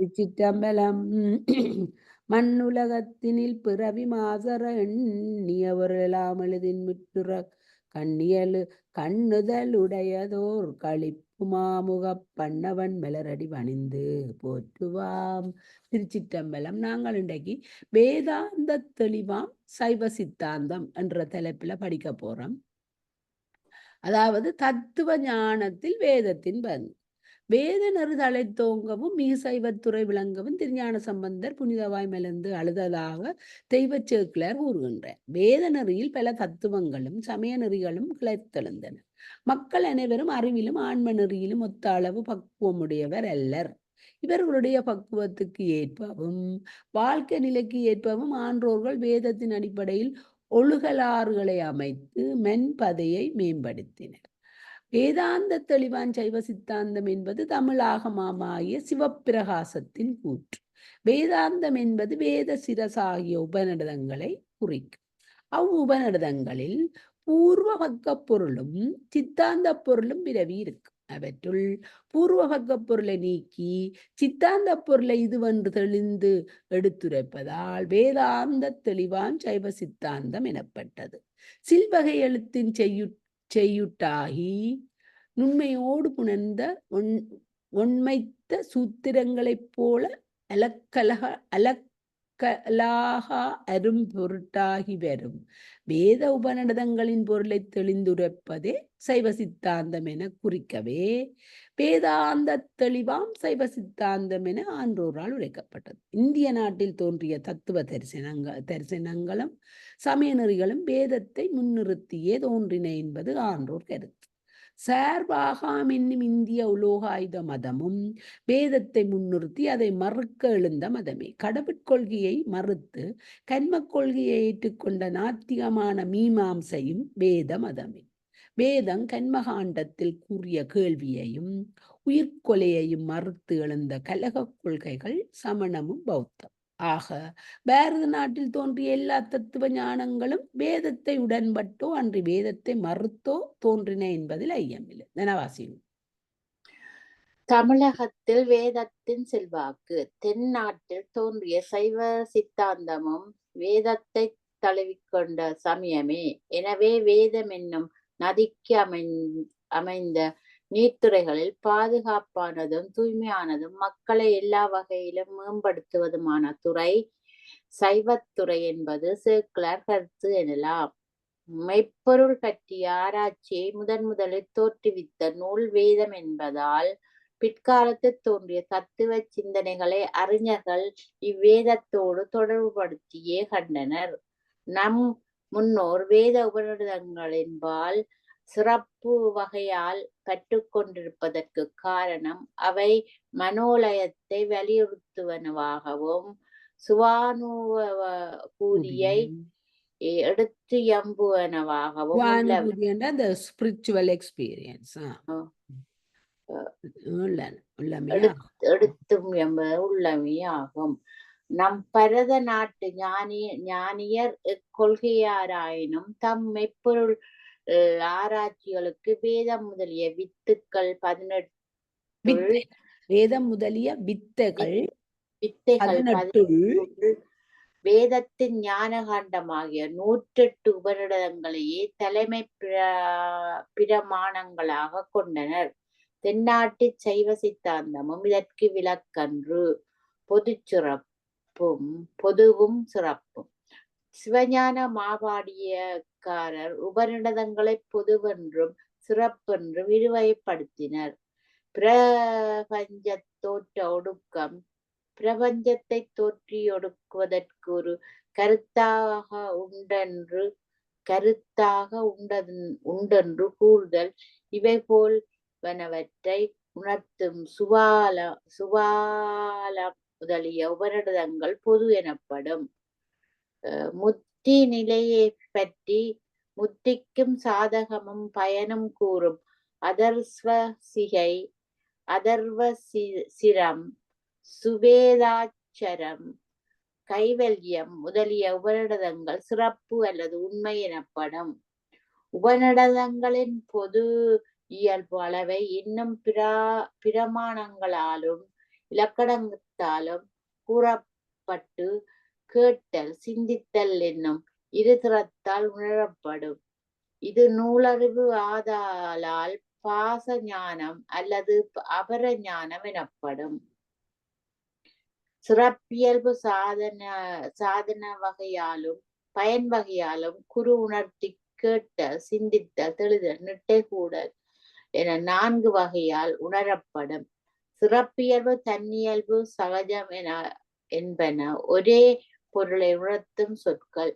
சிற்றம்பலம் மண்ணுலகத்தினில் பிறவி மாசர எண்ணியவரெல்லாம் எழுதின் முற்றுற கண்ணியலு கண்ணுதலுடையதோர் களிப்பு மாமுகப் பண்ணவன் மலரடி பணிந்து போற்றுவாம். திருச்சிற்றம்பலம் நாங்கள் இன்றைக்கு வேதாந்த தெளிவாம் சைவ சித்தாந்தம் என்ற தலைப்புல படிக்க போறோம். அதாவது தத்துவ ஞானத்தில் வேதத்தின் பங்கு வேத நெறி தோங்கவும் மிகு சைவத்துறை விளங்கவும் திருஞான சம்பந்தர் புனிதவாய் மலர்ந்து அழுததாக தெய்வச் சேக்கிலர் கூறுகின்றார். வேத நெறியில் பல தத்துவங்களும் சமய நெறிகளும் கிளைத்தெழுந்தன. மக்கள் அனைவரும் அறிவிலும் ஆன்ம நெறியிலும் ஒத்த அளவு பக்குவமுடையவர் அல்லர். இவர்களுடைய பக்குவத்துக்கு ஏற்பவும் வாழ்க்கை நிலைக்கு ஏற்பவும் ஆன்றோர்கள் வேதத்தின் அடிப்படையில் ஒழுகலாறுகளை அமைத்து மென்பதையை மேம்படுத்தினர். வேதாந்த தெளிவான் சைவ சித்தாந்தம் என்பது தமிழாகமாகிய சிவப்பிரகாசத்தின் கூற்று. வேதாந்தம் என்பது வேத சிரசாகிய உபநிடதங்களை குறிக்கும். அவ் உபநிடதங்களில் பூர்வ பக்க பொருளும் சித்தாந்த பொருளும் பிறவி இருக்கும். அவற்றுள் பூர்வபக்க பொருளை நீக்கி சித்தாந்த பொருளை இதுவென்று தெளிந்து எடுத்துரைப்பதால் வேதாந்த தெளிவான் சைவ சித்தாந்தம் எனப்பட்டது. சில்வகை எழுத்தின் செய்யுட் செய்யுட்டாகி நுண்மையோடு புணர்ந்த ஒன் ஒன்மைத்த சூத்திரங்களைப் போல அலக்கலக கலாஹா அரும் பொருட்டாகி வரும். வேத உபநிடதங்களின் பொருளை தெளிந்துரைப்பதே சைவ சித்தாந்தம் என குறிக்கவே. வேதாந்த தெளிவாம் சைவ சித்தாந்தம் என ஆன்றோரால் உரைக்கப்பட்டது. இந்திய நாட்டில் தோன்றிய தத்துவ தரிசனங்கள் தரிசனங்களும் சமய நெறிகளும் வேதத்தை முன்னிறுத்தியே தோன்றின என்பது ஆன்றோர் கருத்து. சார்பாகாம் என்னும் இந்திய உலோகாயுத மதமும் வேதத்தை முன்னிறுத்தி அதை மறுக்க எழுந்த மதமே. கடவுட்கொள்கையை மறுத்து கன்மக் கொள்கையை ஏற்றுக்கொண்ட நாத்திகமான மீமாம்சையும் வேத மதமே. வேதம் கண்மகாண்டத்தில் கூறிய கேள்வியையும் உயிர்கொலையையும் மறுத்து எழுந்த கலக கொள்கைகள் சமணமும் பௌத்தம். ஆக பாரத நாட்டில் தோன்றிய எல்லா தத்துவ ஞானங்களும் வேதத்தை உடன்பட்டோ அன்றி வேதத்தை மறுத்தோ தோன்றின என்பதில் ஐயமில்லை. தனவாசியும். தமிழகத்தில் வேதத்தின் செல்வாக்கு தென்னாட்டில் தோன்றிய சைவ சித்தாந்தமும் வேதத்தை தழுவிக்கொண்ட சமயமே. எனவே வேதம் என்னும் நதிக்கு அமை அமைந்த நீர்த்துறைகளில் பாதுகாப்பானதும் தூய்மையானதும் மக்களை எல்லா வகையிலும் மேம்படுத்துவதுமான துறை சைவத்துறை என்பது சேக்குலர் கருத்து எனலாம். மெய்ப்பொருள் பற்றிய ஆராய்ச்சியை முதன் முதலில் தோற்றுவித்த நூல் வேதம் என்பதால் பிற்காலத்தில் தோன்றிய தத்துவ சிந்தனைகளை அறிஞர்கள் இவ்வேதத்தோடு தொடர்புபடுத்தியே கண்டனர். நம் முன்னோர் வேத உபநிடதங்களின்பால் சிறப்பு வகையால் கற்றுக்கொண்டிருப்பதற்கு காரணம் அவை மனோலயத்தை வலியுறுத்துவனவாகவும் சுவானுவ கூதியை. எடுத்து எம்புவனவாகவும் அந்த ஸ்பிரிச்சுவல் எக்ஸ்பீரியன்ஸ் எடுத்தும் என்பது உள்ளமே ஆகும். நம் பரத நாட்டு ஞானி ஞானியர் கொள்கையாராயினும் தம் மெய்ப்பொருள் ஆராய்ச்சிகளுக்கு வேதம் முதலிய வித்துக்கள் பதினெட்டு வேதம் முதலிய வித்தைகள் வித்தைகள் வேதத்தின் ஞானகாண்டமாகிய நூற்றெட்டு உபரிடங்களையே தலைமை பிரமாணங்களாக கொண்டனர். தென்னாட்டு சைவ சித்தாந்தமும் இதற்கு விளக்கன்று. பொது சிறப்பும் பொதுவும் சிறப்பும். சிவஞான மாபாடியக்காரர் உபநிடதங்களை பொதுவென்றும் சிறப்பென்றும் விரிவைப்படுத்தினர் பிரபஞ்ச தோற்ற ஒடுக்கம் பிரபஞ்சத்தை தோற்றி ஒடுக்குவதற்கு ஒரு கருத்தாக உண்டென்று கருத்தாக உண்டது உண்டென்று கூறுதல் இவை போல்வனவற்றை உணர்த்தும் சுவால சுவால முதலிய உபநிடதங்கள் பொது எனப்படும். முத்தி நிலையை பற்றி முத்திக்கும் சாதகமும் பயனும் கூறும். அதர்ஸ்வ சிகை அதர்வ சிரம் சுவேதாச்சரம் கைவல்யம் முதலிய உபநிடதங்கள் சிறப்பு அல்லது உண்மை எனப்படும். உபநிடதங்களின் பொது இயல்பு அளவை இன்னும் பிரா பிரமாணங்களாலும் இலக்கணத்தாலும் கூறப்பட்டு கேட்டல் சிந்தித்தல் என்னும் இருதிறத்தால் உணரப்படும். இது நூலறிவு ஆதாலால் பாச ஞானம் அல்லது அபர ஞானம் எனப்படும். சிறப்பியல்பு சாதன சாதன வகையாலும் பயன் வகையாலும் குரு உணர்த்தி கேட்ட சிந்தித்த தெளிதல் நிட்டை கூடல் என நான்கு வகையால் உணரப்படும். சிறப்பியல்பு தன்னியல்பு சகஜம் என என்பன ஒரே பொருளை உணர்த்தும் சொற்கள்.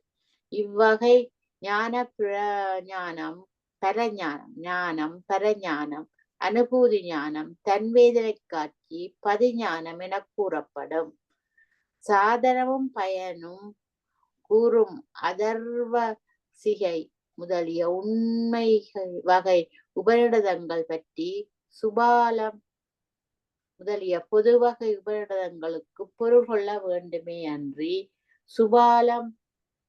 இவ்வகை ஞான பிரஞானம் பரஞானம் ஞானம் பரஞானம் அனுபூதி ஞானம் தன்வேதனை காட்சி பதிஞானம் என கூறப்படும். சாதனமும் பயனும் கூறும் அதர்வ சிகை முதலிய உண்மை வகை உபரிடதங்கள் பற்றி சுபாலம் முதலிய பொது வகை உபரிடதங்களுக்கு பொருள் கொள்ள வேண்டுமே அன்றி சுபாலம்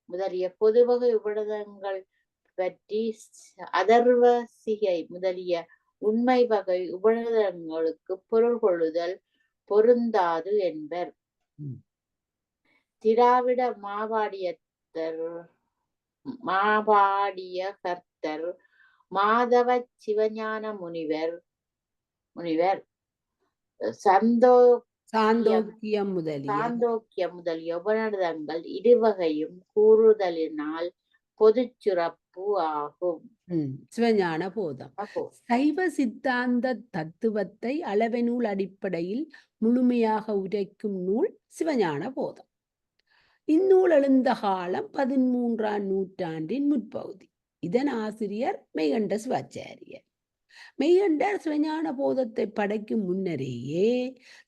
முதலிய பொது வகை உபரிடதங்கள் பற்றி அதர்வ சிகை முதலிய உண்மை வகை உபரிடதங்களுக்கு பொருள் கொள்ளுதல் பொருந்தாது என்பர். திராவிட மாவாடியத்தர் மாவாடிய கர்த்தர் மாதவ சிவஞான முனிவர் முனிவர் சந்தோ சாந்தோக்கியம் முதலிய சாந்தோக்கிய முதலிய உபநிடதங்கள் இருவகையும் கூறுதலினால் பொதுச் சிறப்பு ஆகும் சிவஞான போதம். சைவ சித்தாந்த தத்துவத்தை அளவை நூல் அடிப்படையில் முழுமையாக உரைக்கும் நூல் சிவஞான போதம். இந்நூல் எழுந்த காலம் பதிமூன்றாம் நூற்றாண்டின் முற்பகுதி. இதன் ஆசிரியர் மெய்கண்ட சிவாச்சாரியர். மெய்கண்டர் சிவஞான போதத்தை படைக்கும் முன்னரேயே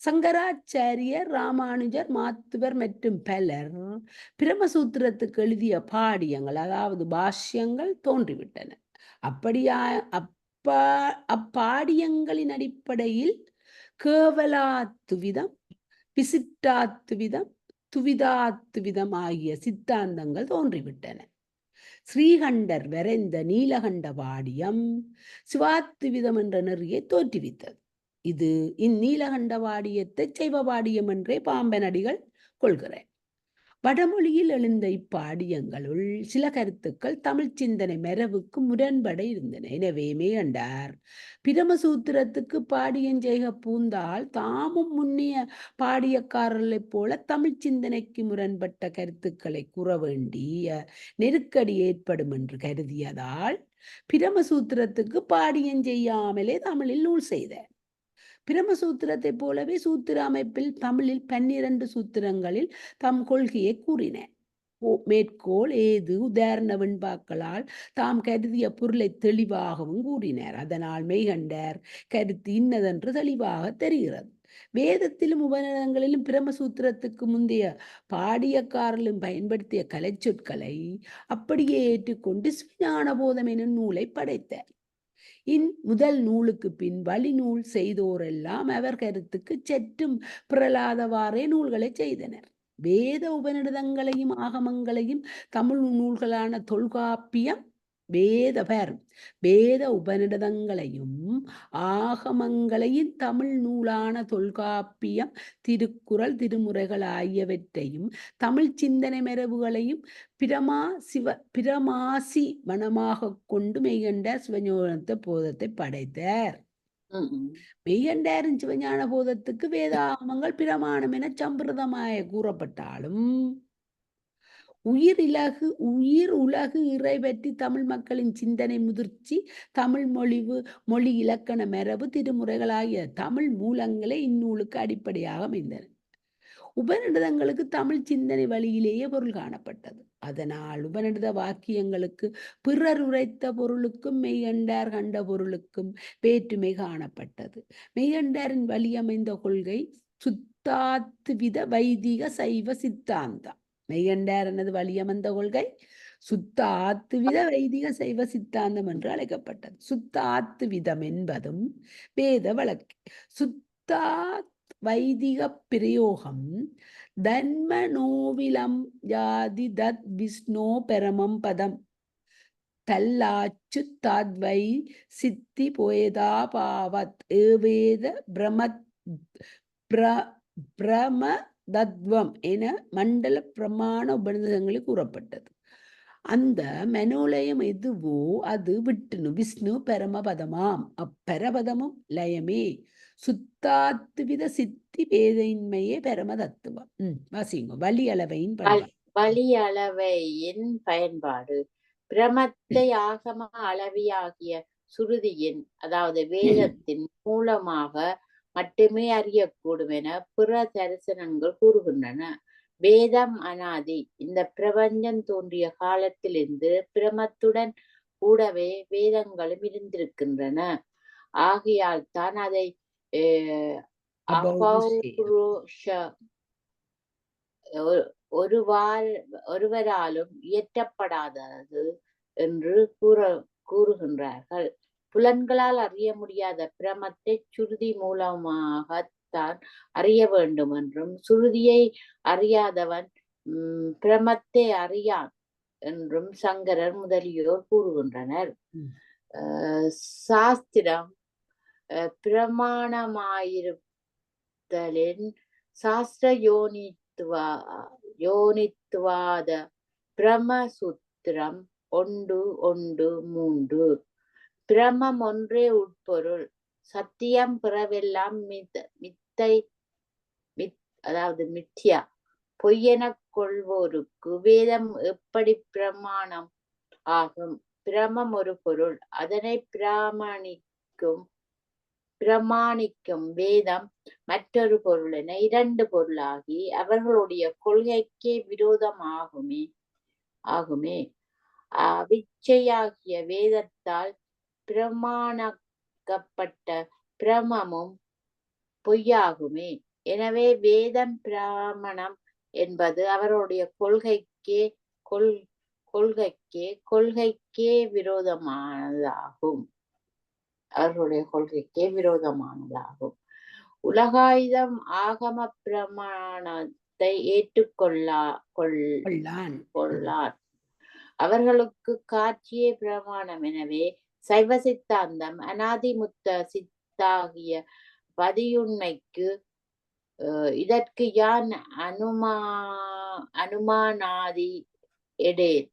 சங்கராச்சாரியர் ராமானுஜர் மாத்துவர் மற்றும் பலர் பிரமசூத்திரத்துக்கு எழுதிய பாடியங்கள் அதாவது பாஷ்யங்கள் தோன்றிவிட்டன. அப்படியா அப்பா அப்பாடியங்களின் அடிப்படையில் கேவலாத்துவிதம் பிசிட்டாத்துவிதம் துவிதாத்துவிதம் ஆகிய சித்தாந்தங்கள் தோன்றிவிட்டன. ஸ்ரீகண்டர் வரைந்த நீலகண்ட வாடியம் சிவாத்துவிதம் என்ற நெறியை தோற்றுவித்தது. இது இந்நீலகண்ட வாடியத்தை சைவ வாடியம் என்றே பாம்பனடிகள் கொள்கிறேன் வடமொழியில் எழுந்த இப்பாடியங்களுள் சில கருத்துக்கள் தமிழ் சிந்தனை மரபுக்கு முரண்பட இருந்தன. எனவே மேகண்டார் பிரமசூத்திரத்துக்கு பாடியம் செய்க பூந்தால் தாமும் முன்னிய பாடியக்காரர்களைப் போல தமிழ் சிந்தனைக்கு முரண்பட்ட கருத்துக்களை கூற வேண்டிய நெருக்கடி ஏற்படும் என்று கருதியதால் பிரமசூத்திரத்துக்கு பாடியம் செய்யாமலே தமிழில் நூல் செய்தார் பிரமசூத்திரத்தைப் போலவே சூத்திர அமைப்பில் தமிழில் பன்னிரண்டு சூத்திரங்களில் தம் கொள்கையை கூறினர் ஓ- மேற்கோள் ஏது உதாரண வெண்பாக்களால் தாம் கருதிய பொருளை தெளிவாகவும் கூறினர். அதனால் மெய்கண்டர் கருத்து இன்னதென்று தெளிவாக தெரிகிறது. வேதத்திலும் உபநிடங்களிலும் பிரமசூத்திரத்துக்கு முந்தைய பாடியக்காரலும் பயன்படுத்திய கலைச்சொற்களை அப்படியே ஏற்றுக்கொண்டு சிவஞான போதம் எனும் நூலை படைத்தார் இன் முதல் நூலுக்கு பின் வழிநூல் செய்தோரெல்லாம் அவர் கருத்துக்கு சற்றும் பிறலாதவாறே நூல்களை செய்தனர். வேத உபநிடதங்களையும் ஆகமங்களையும் தமிழ் நூல்களான தொல்காப்பியம் வேத பேர் வேத உபநிடதங்களையும் ஆகமங்களையும் தமிழ் நூலான தொல்காப்பியம் திருக்குறள் திருமுறைகள் ஆகியவற்றையும் தமிழ் சிந்தனை மரபுகளையும் பிரமா சிவ பிரமாசி மனமாக கொண்டு மெய்கண்ட சிவஞானத்த போதத்தை படைத்தார். மெய்கண்டாரின் சிவஞான போதத்துக்கு வேதாகமங்கள் பிரமாணம் என சம்பிரதமாய கூறப்பட்டாலும் உயிர் இலகு உயிர் உலகு இறை பற்றி தமிழ் மக்களின் சிந்தனை முதிர்ச்சி தமிழ் மொழிவு மொழி இலக்கண மரபு திருமுறைகள் ஆகிய தமிழ் மூலங்களே இந்நூலுக்கு அடிப்படையாக அமைந்தன. உபநிடதங்களுக்கு தமிழ் சிந்தனை வழியிலேயே பொருள் காணப்பட்டது. அதனால் உபநிடத வாக்கியங்களுக்கு பிறர் உரைத்த பொருளுக்கும் மெய்கண்டார் கண்ட பொருளுக்கும் வேற்றுமை காணப்பட்டது. மெய்கண்டாரின் வழியமைந்த கொள்கை சுத்தாத்துவித வைதிக சைவ சித்தாந்தம். மெய்கண்டார் எனது வழியமைந்த கொள்கை சுத்த ஆத்துவித வைதிக சைவ சித்தாந்தம் என்று அழைக்கப்பட்டது. சுத்த ஆத்துவிதம் என்பதும் வேத வழக்கு. சுத்தா வைதிக பிரயோகம் தன்ம நோவிலம் ஜாதி தத் விஷ்ணோ பெரமம் பதம். தல்லாச்சு தாத்வை சித்தி போயதா பாவத். ஏவேத பிரம பிர பிரம தத்வம் என மண்டல பிரமாண உபநிஷதங்களில் கூறப்பட்டது. அந்த மனோலயம் எதுவோ அது விட்டுனு விஷ்ணு பரமபதமாம். அப்பரபதமும் லயமே. சுத்தாத்துவித சித்தி பேதையின்மையே பரம தத்துவம் ம் வாசிங்க வலி அளவையின் வழி அளவையின் பயன்பாடு. பிரமத்தை ஆகம அளவியாகிய சுருதியின் அதாவது வேதத்தின் மூலமாக மட்டுமே அறியக்கூடும் என பிற தரிசனங்கள் கூறுகின்றன. வேதம் அனாதி. இந்த பிரபஞ்சம் தோன்றிய காலத்திலிருந்து பிரமத்துடன் கூடவே வேதங்களும் இருந்திருக்கின்றன. ஆகையால் தான் அதை ஒருவார் ஒருவராலும் இயற்றப்படாதது என்று கூற கூறுகின்றார்கள். புலன்களால் அறிய முடியாத பிரமத்தை சுருதி மூலமாகத்தான் அறிய வேண்டும் என்றும் சுருதியை அறியாதவன் உம் பிரமத்தை அறியான் என்றும் சங்கரர் முதலியோர் கூறுகின்றனர். சாஸ்திரம் பிரமாணமாயிருத்தலின் சாஸ்திர யோனித்துவா யோனித்துவாத பிரமசூத்திரம் ஒன்று ஒன்று மூன்று. பிரமம் ஒன்றே உட்பொருள். சத்தியம் பிறவெல்லாம் மித் மித்தை மித் அதாவது மித்யா. பொய்யெனக் கொள்வோருக்கு வேதம் எப்படி பிரமாணம் ஆகும்? பிரமம் ஒரு பொருள். அதனை பிராமணிக்கும் பிரமாணிக்கும் வேதம் மற்றொரு பொருள் என இரண்டு பொருளாகி அவர்களுடைய கொள்கைக்கே விரோதமாகுமே ஆகுமே. அவிச்சையாகிய வேதத்தால் பிரமாணக்கப்பட்ட பிரமமும் பொய்யாகுமே. எனவே வேதம் பிராமணம் என்பது அவருடைய கொள்கைக்கே கொள் கொள்கைக்கே கொள்கைக்கே விரோதமானதாகும். அவர்களுடைய கொள்கைக்கே விரோதமானதாகும். உலகாயுதம் ஆகம பிரமாணத்தை ஏற்றுக்கொள்ளா கொள் கொள்ளான். கொள்ளார் அவர்களுக்கு காட்சியே பிரமாணம். எனவே சைவ சித்தாந்தம் அனாதிமுத்த சித்தாகிய பதியுண்மைக்கு அஹ், இதற்கு யான் அனுமா அனுமானாதி எடேன்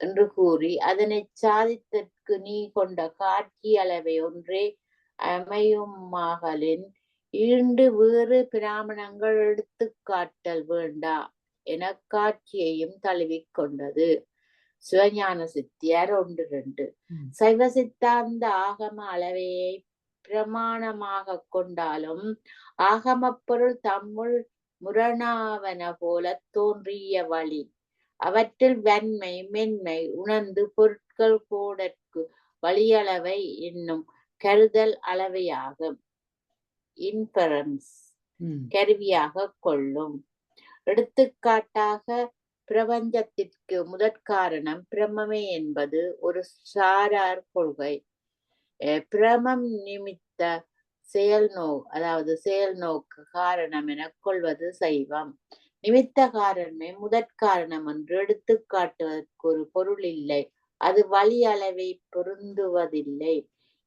என்று கூறி அதனை சாதித்தற்கு நீ கொண்ட காட்சி அளவை ஒன்றே அமையுமாகலின் ஈண்டு வேறு பிராமணங்கள் எடுத்து காட்டல் வேண்டா என காட்சியையும் தழுவிக் கொண்டது. சிவஞான சித்தியார் ஒன்று ரெண்டு. சைவ சித்தாந்த ஆகம அளவையை பிரமாணமாக கொண்டாலும் ஆகமப் பொருள் தம்முள் முரணாவன போல தோன்றிய வழி. அவற்றில் வன்மை மென்மை உணர்ந்து பொருட்கள் கோடற்கு வழியளவை என்னும் கருதல் அளவையாகும். இன்ஃபரன்ஸ் ம். கருவியாக கொள்ளும். எடுத்துக்காட்டாக பிரபஞ்சத்திற்கு முதற்காரணம் பிரமமே என்பது ஒரு சாரார் கொள்கை. பிரமம் நிமித்த செயல் நோ அதாவது செயல் நோக்கு காரணம் என கொள்வது சைவம். நிமித்த காரணமே முதற்காரணம் என்று எடுத்துக் காட்டுவதற்கு ஒரு பொருள் இல்லை. அது வழி அளவை பொருந்துவதில்லை.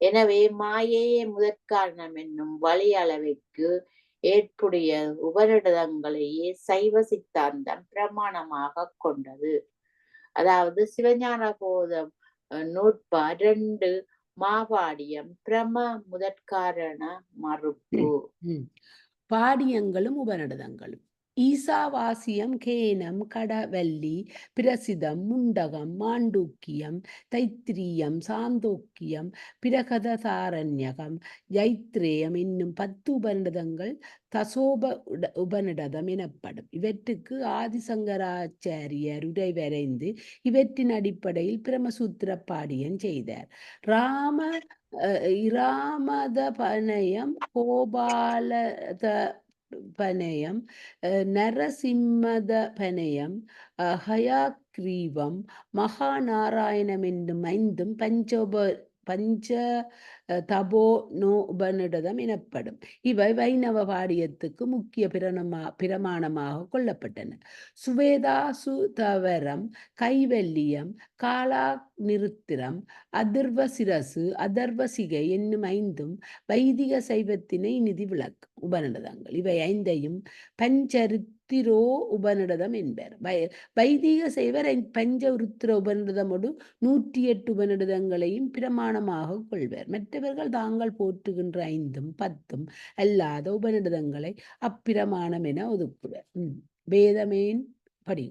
எனவே மாயையே முதற்காரணம் என்னும் வழி அளவைக்கு ஏற்புடைய உபரிடங்களையே சைவ சித்தாந்தம் பிரமாணமாக கொண்டது. அதாவது சிவஞான போதம் நூற்பா ரெண்டு மாபாடியம் பிரம முதற்காரண மறுப்பு. பாடியங்களும் உபநிடதங்களும். ஈசாவாசியம் கேனம் கடவல்லி பிரசிதம் முண்டகம் மாண்டூக்கியம் தைத்திரியம் சாந்தோக்கியம் பிரகததாரண்யகம் ஜைத்ரேயம் என்னும் பத்து உபநிடதங்கள் தசோப உட- உபநிடதம் எனப்படும். இவற்றுக்கு ஆதிசங்கராச்சாரியர் உரை வரைந்து இவற்றின் அடிப்படையில் பிரமசூத்திர பாடியன் செய்தார். ராம அஹ், இராமத பனயம் கோபாலத பனயம் நரசிம்மத பனயம் ஹயாக்ரீவம் மகாநாராயணம் என்னும் ஐந்தும் பஞ்சோப பஞ்ச தபோ நோ உபநிடதம் எனப்படும். இவை வைணவ பாடியத்துக்கு முக்கிய பிரணமா பிரமாணமாக கொள்ளப்பட்டன. சுவேதா சுதவரம் கைவல்லியம் காலா நிருத்திரம் அதிர்வ சிரசு அதர்வசிகை என்னும் ஐந்தும் வைதிக சைவத்தினை நிதி விளக்கும் உபநிடதங்கள். இவை ஐந்தையும் பஞ்சரித் பஞ்சருத்திரோ உபநிடதம் என்பர். வை வைதிக செய்வர் பஞ்ச உருத்திர உபநிடதமோடு நூற்றி எட்டு உபநிடதங்களையும் பிரமாணமாக கொள்வர். மற்றவர்கள் தாங்கள் போற்றுகின்ற ஐந்தும் பத்தும் அல்லாத உபநிடதங்களை அப்பிரமாணம் என ஒதுக்குவர். வேதமேன் படி.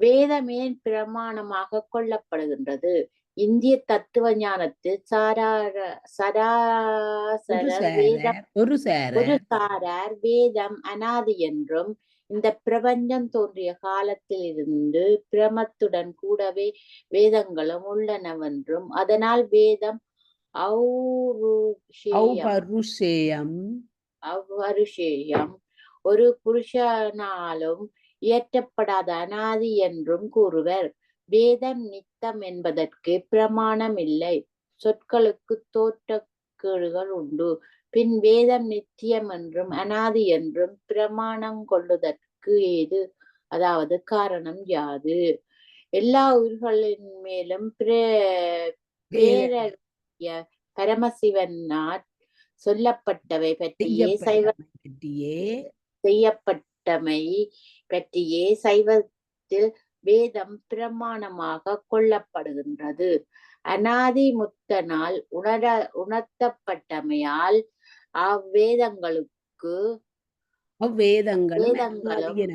வேதமேன் பிரமாணமாக கொள்ளப்படுகின்றது. இந்திய தத்துவ ஞானத்தில் சாரார சராசர வேதம் ஒரு சேர ஒரு சாரார். வேதம் அனாதி என்றும் இந்த பிரபஞ்சம் தோன்றிய காலத்தில் இருந்து பிரமத்துடன் கூடவே வேதங்களும் உள்ளனவென்றும் அதனால் வேதம் அவ்வருஷேயம் ஒரு புருஷனாலும் இயற்றப்படாத அனாதி என்றும் கூறுவர். வேதம் நித்தம் என்பதற்கு பிரமாணம் இல்லை சொற்களுக்கு தோற்றக்கேடுகள் உண்டு. பின் வேதம் நித்தியம் என்றும் அனாதி என்றும் பிரமாணம் கொள்ளுதற்கு ஏது? அதாவது காரணம் யாது? எல்லா உயிர்களின் மேலும் பிரே- பேரறிய பரமசிவனார் சொல்லப்பட்டவை பற்றியே சைவ பற்றியே. செய்யப்பட்டமை பற்றியே சைவத்தில் வேதம் பிரமாணமாக கொள்ளப்படுகின்றது. அனாதி முத்தனால் உணர உணர்த்தப்பட்டமையால் அவ்வேதங்களுக்கு வேதங்களும்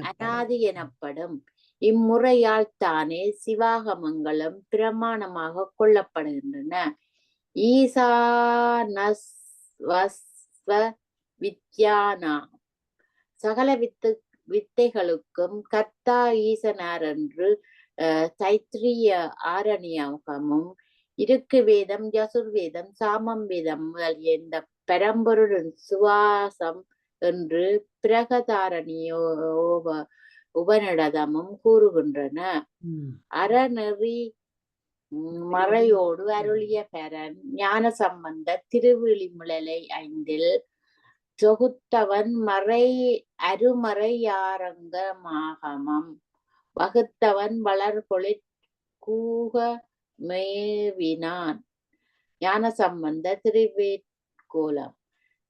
அனாதி எனப்படும். இம்முறையால் தானே சிவாகமங்களும் பிரமாணமாக கொள்ளப்படுகின்றன. ஈசானஸ்வஸ்வ வித்யானா சகல வித்து வித்தைகளுக்கும் கர்த்தா ஈசனார் என்று தைத்திரிய ஆரணியகமும் இருக்கு வேதம் யசுர்வேதம் சாமம் வேதம் முதலிய இந்த பரம்பொருளின் சுவாசம் என்று பிரகதாரணியோ உபநிடதமும் கூறுகின்றன. அறநெறி மறையோடு அருளிய பெறன் ஞான சம்பந்த திருவிழிமுழலை ஐந்தில் தொகுத்தவன் மறை அருமறையாரங்கமாகமம். வகுத்தவன் வளர்பொழிற் கூக மேவினான் ஞான சம்பந்த திருவேட்கோலம்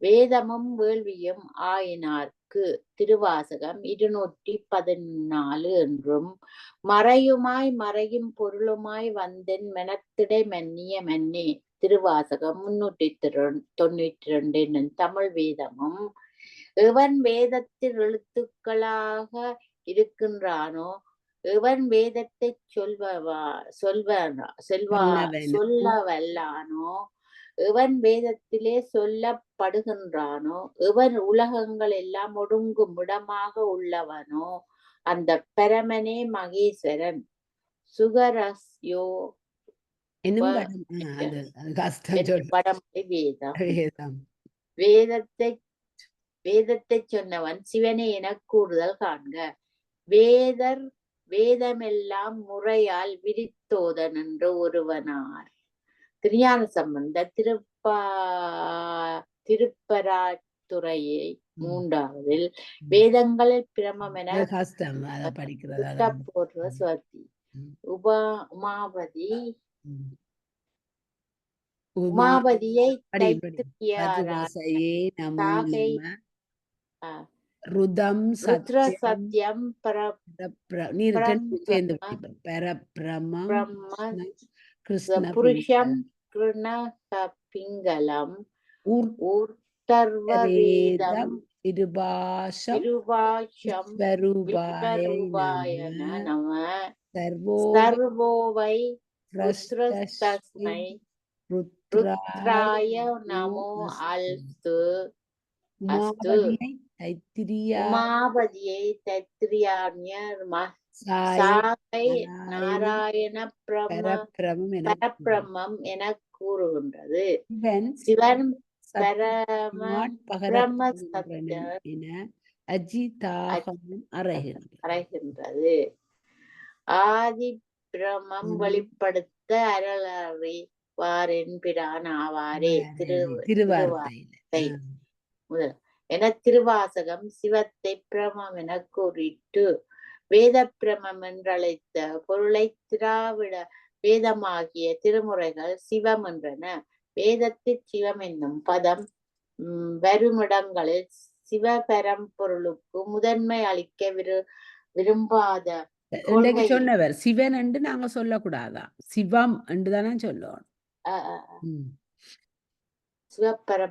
வேதமும் வேள்வியும் ஆயினார்க்கு திருவாசகம் இருநூற்றி பதினாலு என்றும் மறையுமாய் மறையும் பொருளுமாய் வந்தென் மெனத்திடை மன்னிய மன்னே திருவாசகம் முன்னூற்றி திரு- தொண்ணூற்றி ரெண்டு என்னும் தமிழ் வேதமும் எவன் வேதத்தில் எழுத்துக்களாக இருக்கின்றானோ எவன் வேதத்தை சொல்வனா செல்வா சொன்னவன். சொல்ல வல்லானோ எவன் வேதத்திலே சொல்லப்படுகின்றானோ எவன் உலகங்கள் எல்லாம் ஒடுங்கும் இடமாக உள்ளவனோ அந்த பரமனே மகேஸ்வரன். சுகரஸ்யோ வேதம். வேதத்தை வேதத்தை சொன்னவன் சிவனே எனக் கூறுதல் காண்க. வேதர் வேதமெல்லாம் முறையால் விரித்தோதன் என்று ஒருவனார். திருஞான சம்பந்த திருப்பா திருப்பராத்துறையை மூன்றாவதில் வேதங்களில் பிரமம் என. போடுற சுவதி. உபா உமாபதி. உமாபதியை ருதம் சத்யம் நீ. சேர்ந்து பிரம்ம கிருஷ்ண புருஷம் கிருண பிங்களம் ஊர் ஊர்த்தர்வவேதம் இருபாஷம் இருவாஷம் விஸ்வரூபாய விஸ்வரூபாய நம சர்வோ சர்வோவை ருத்ரஸ்மை ருத்ராய நமோ அல்து. உமாபதியை தைத்திரியா உமாபதியை தைத்திரியாண்யர் சாகை நாராயண பரபிரமம் என கூறுகின்றது. சிவன் பரம என அஜிதாகவும் அறைகின்றது. ஆதி பிரமம். வெளிப்படுத்த அருளறிவாரென் பிரான் ஆவாரே. திருவார்த்தை. முதல். என திருவாசகம் சிவத்தை பிரமம் என கூறிட்டு வேத பிரமம் என்றழைத்த பொருளை திராவிட வேதமாகிய திருமுறைகள் சிவம் என்றன. வேதத்தில் சிவம் என்னும் பதம் உம், வருமிடங்களில் சிவபரம்பொருளுக்கு முதன்மை அளிக்க விரு விரும்பாத சொன்னவர் சிவன் என்று நாங்க சொல்லக்கூடாதாம் சிவம் என்று தானே சொல்லணும் அஹ், அஹ், ம்.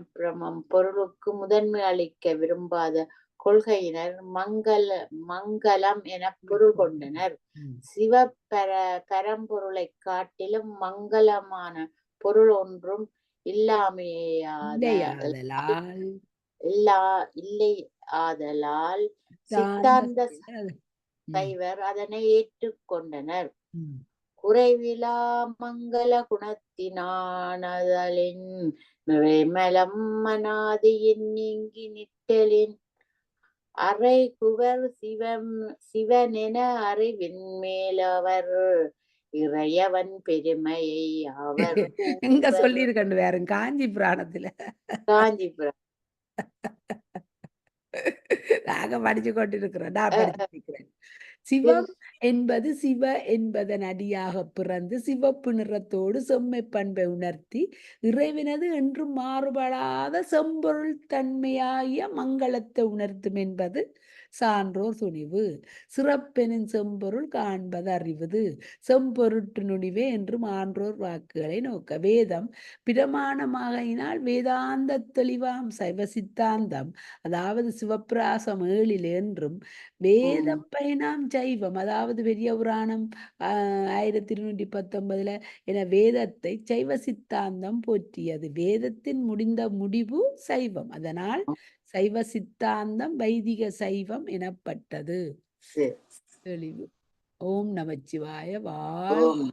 சிவபரம்பிரமம் பொருளுக்கு முதன்மை அளிக்க விரும்பாத கொள்கையினர் மங்கள மங்களம் என பொருள் கொண்டனர். சிவ பர பரம்பொருளைக் காட்டிலும் மங்களமான பொருள் ஒன்றும் இல்லாமையாத இல்லையாதலால் இல்லா இல்லை ஆதலால் சித்தாந்த சைவர் அதனை ஏற்றுக்கொண்டனர். குறைவிலா மங்கள குணத்தினானதலின் நிறைமலம் மனாதியின் நீங்கி நிட்டலின் அறை குவர் சிவம் சிவனென அறிவின் மேலவர் இறையவன் பெருமையை அவர் எங்க சொல்லியிருக்கண்டு வேற காஞ்சி புராணத்துல. காஞ்சிபுரம் நாங்க படிச்சு கொண்டிருக்கிறோம். நான் படிச்சிருக்கிறேன் சிவம் என்பது சிவ என்பதன் அடியாக பிறந்து சிவப்பு நிறத்தோடு செம்மை பண்பை உணர்த்தி இறைவனது என்றும் மாறுபடாத செம்பொருள் தன்மையாகிய மங்களத்தை உணர்த்தும் என்பது சான்றோர் துணிவு. சிறப்பெனும் செம்பொருள் காண்பது அறிவது. செம்பொருட்டு நுனிவே என்று மான்றோர் வாக்குகளை நோக்க. வேதம் பிரமாணமாகையினால் வேதாந்த தெளிவாம். சைவ சித்தாந்தம் அதாவது சிவப்பிராசம் ஏழில் என்றும் வேதம் பயனாம் சைவம் அதாவது பெரிய புராணம் ஆஹ் ஆயிரத்தி இருநூற்றி பத்தொன்பதுல என வேதத்தை சைவ சித்தாந்தம் போற்றியது. வேதத்தின் முடிந்த முடிவு சைவம். அதனால் சைவ சித்தாந்தம் வைதிக சைவம் எனப்பட்டது. தெளிவு. ஓம் நமச்சிவாய. ஓம்